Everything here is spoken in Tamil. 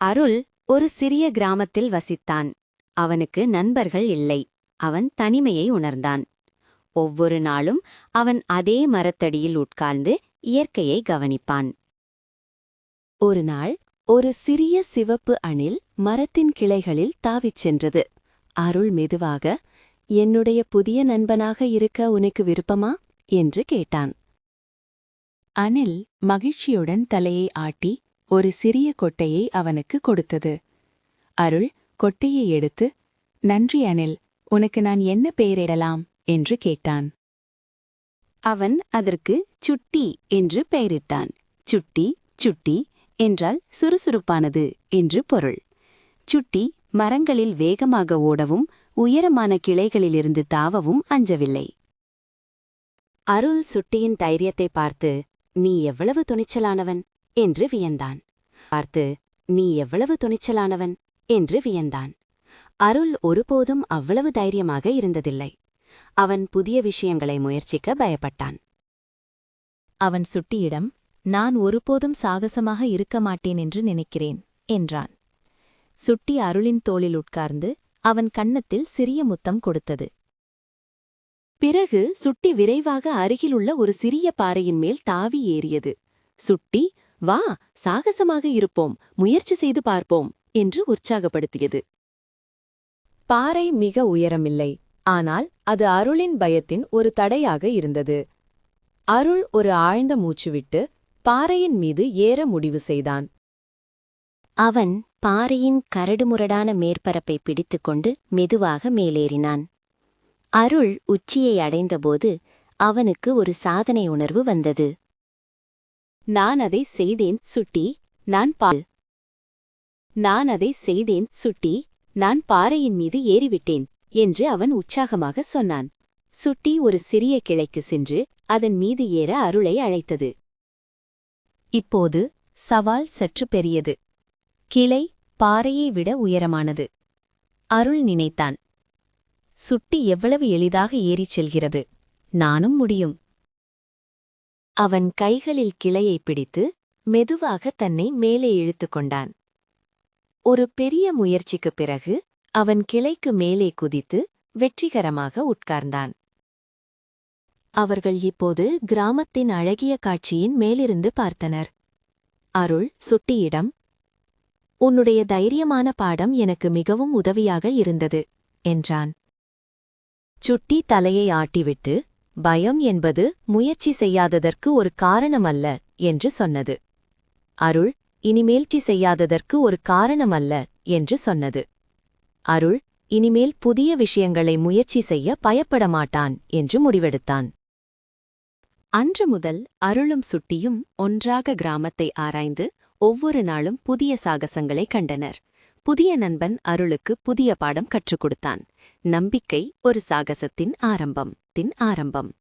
அருள் ஒரு சிறிய கிராமத்தில் வசித்தான். அவனுக்கு நண்பர்கள் இல்லை. அவன் தனிமையை உணர்ந்தான். ஒவ்வொரு நாளும் அவன் அதே மரத்தடியில் உட்கார்ந்து இயற்கையை கவனிப்பான். ஒரு நாள் ஒரு சிறிய சிவப்பு அணில் மரத்தின் கிளைகளில் தாவிச் சென்றது. அருள் மெதுவாக என்னுடைய புதிய நண்பனாக இருக்க உனக்கு விருப்பமா? என்று கேட்டான். அனில் மகிழ்ச்சியுடன் தலையை ஆட்டி ஒரு சிறிய கொட்டையை அவனுக்கு கொடுத்தது. அருள் கொட்டையை எடுத்து நன்றி அனில் உனக்கு நான் என்ன பெயரிடலாம்? என்று கேட்டான். அவன் அதற்கு சுட்டி என்று பெயரிட்டான். சுட்டி சுட்டி என்றால் சுறுசுறுப்பானது என்று பொருள். சுட்டி மரங்களில் வேகமாக ஓடவும் உயரமான கிளைகளிலிருந்து தாவவும் அஞ்சவில்லை. அருள் சுட்டியின் தைரியத்தை பார்த்து நீ எவ்வளவு துணிச்சலானவன்? என்று வியந்தான். பார்த்து நீ எவ்வளவு துணிச்சலானவன் என்று வியந்தான். அருள் ஒருபோதும் அவ்வளவு தைரியமாக இருந்ததில்லை. அவன் புதிய விஷயங்களை முயற்சிக்க பயப்பட்டான். அவன் சுட்டியிடம் நான் ஒருபோதும் சாகசமாக இருக்க மாட்டேன் என்று நினைக்கிறேன் என்றான். சுட்டி அருளின் தோளில் உட்கார்ந்து அவன் கன்னத்தில் சிறிய முத்தம் கொடுத்தது. பிறகு சுட்டி விரைவாக அருகிலுள்ள ஒரு சிறிய பாறையின் மேல் தாவி ஏறியது. சுட்டி வா சாகசமாக இருப்போம் முயற்சி செய்து பார்ப்போம் என்று உற்சாகப்படுத்தியது. பாறை மிக உயரமில்லை ஆனால் அது அருளின் பயத்தின் ஒரு தடையாக இருந்தது. அருள் ஒரு ஆழ்ந்த மூச்சுவிட்டு பாறையின் மீது ஏற முடிவு செய்தான். அவன் பாறையின் கரடுமுரடான மேற்பரப்பை பிடித்துக்கொண்டு மெதுவாக மேலேறினான். அருள் உச்சியை அடைந்தபோது அவனுக்கு ஒரு சாதனை உணர்வு வந்தது. நான் அதை செய்தேன் சுட்டி நான் பா நான் அதை செய்தேன் சுட்டி நான் பாறையின் மீது ஏறிவிட்டேன் என்று அவன் உற்சாகமாக சொன்னான். சுட்டி ஒரு சிறிய கிளைக்கு சென்று அதன் மீது ஏற அருளை அழைத்தது. இப்போது சவால் சற்று பெரியது. கிளை பாறையை விட உயரமானது. அருள் நினைத்தான். சுட்டி எவ்வளவு எளிதாக ஏறிச் செல்கிறது. நானும் முடியும். அவன் கைகளில் கிளையை பிடித்து மெதுவாக தன்னை மேலே இழுத்துக் கொண்டான். ஒரு பெரிய முயற்சிக்குப் பிறகு அவன் கிளைக்கு மேலே குதித்து வெற்றிகரமாக உட்கார்ந்தான். அவர்கள் இப்போது கிராமத்தின் அழகிய காட்சியின் மேலிருந்து பார்த்தனர். அருள் சுட்டியிடம் உன்னுடைய தைரியமான பாடம் எனக்கு மிகவும் உதவியாக இருந்தது என்றான். சுட்டி தலையை ஆட்டிவிட்டு பயம் என்பது முயற்சி செய்யாததற்கு ஒரு காரணமல்ல என்று சொன்னது. அருள் இனிமேல்ச்சி செய்யாததற்கு ஒரு காரணமல்ல என்று சொன்னது. அருள் இனிமேல் புதிய விஷயங்களை முயற்சி செய்ய பயப்பட மாட்டான் என்று முடிவெடுத்தான். அன்று முதல் அருளும் சுட்டியும் ஒன்றாக கிராமத்தை ஆராய்ந்து ஒவ்வொரு நாளும் புதிய சாகசங்களை கண்டனர். புதிய நண்பன் அருளுக்கு புதிய பாடம் கற்றுக் கொடுத்தான். நம்பிக்கை ஒரு சாகசத்தின் ஆரம்பம் தின் ஆரம்பம்.